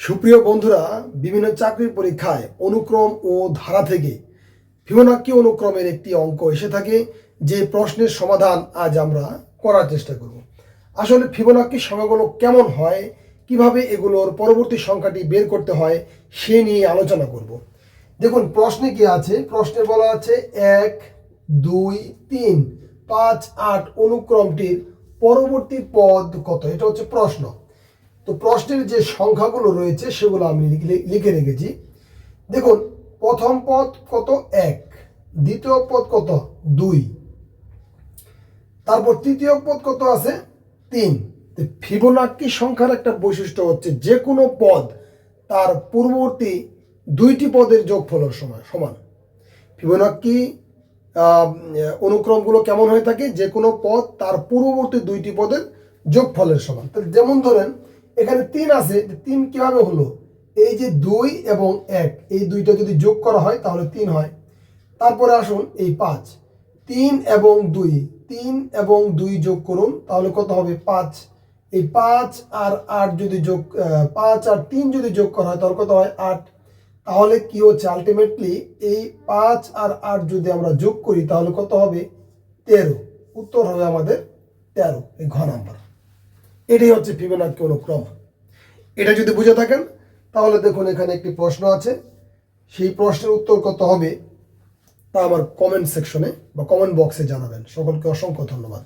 সুপ্রিয় বন্ধুরা, বিভিন্ন চাকরির পরীক্ষায় অনুক্রম ও ধারা থেকে ফিবোনাক্কি অনুক্রমের একটি অঙ্ক এসে থাকে, যে প্রশ্নের সমাধান আজ আমরা করার চেষ্টা করব। আসলে ফিবোনাক্কি সংখ্যাগুলো কেমন হয়, কীভাবে এগুলোর পরবর্তী সংখ্যাটি বের করতে হয়, সে নিয়ে আলোচনা করব। দেখুন, প্রশ্নে কি আছে? প্রশ্নে বলা আছে এক, দুই, তিন, পাঁচ, আট অনুক্রমটির পরবর্তী পদ কত? এটা হচ্ছে প্রশ্ন। তো প্রশ্নের যে সংখ্যাগুলো রয়েছে সেগুলো আমি লিখে- রেখেছি। দেখুন, প্রথম পদ কত? এক। দ্বিতীয় পদ কত? দুই। তারপর তৃতীয় পদ কত আছে? তিন। ফিবোনাক্কি সংখ্যার একটা বৈশিষ্ট্য হচ্ছে যে কোনো পদ তার পূর্ববর্তী দুইটি পদের যোগফলের সময় সমান। ফিবোনাক্কি অনুক্রমগুলো কেমন হয়ে থাকে? যে কোনো পদ তার পূর্ববর্তী দুইটি পদের যোগফলের সমান। তাহলে যেমন ধরেন এখানে তিন আছে তিন কীভাবে হলো? এই যে দুই এবং এক, এই দুইটা যদি যোগ করা হয়, তাহলে তিন হয়। তারপরে আসুন এই পাঁচ। তিন এবং দুই, তিন এবং দুই যোগ করুন, তাহলে কত হবে পাঁচ। এই পাঁচ আর আট যদি যোগ পাঁচ আর তিন যদি যোগ করা হয়, তাহলে কত হয় আট। তাহলে কি হচ্ছে? আলটিমেটলি এই পাঁচ আর আট যদি আমরা যোগ করি, তাহলে কত হবে তেরো। উত্তর হবে আমাদের তেরো, এই ঘ নাম্বার। এটাই হচ্ছে ফিবোনাচি অনুক্রম। এটা যদি বুঝে থাকেন, তাহলে দেখুন এখানে একটি প্রশ্ন আছে। সেই প্রশ্নের উত্তর কত হবে তা আমার কমেন্ট সেকশনে বা কমেন্ট বক্সে জানাবেন। সকলকে অসংখ্য ধন্যবাদ।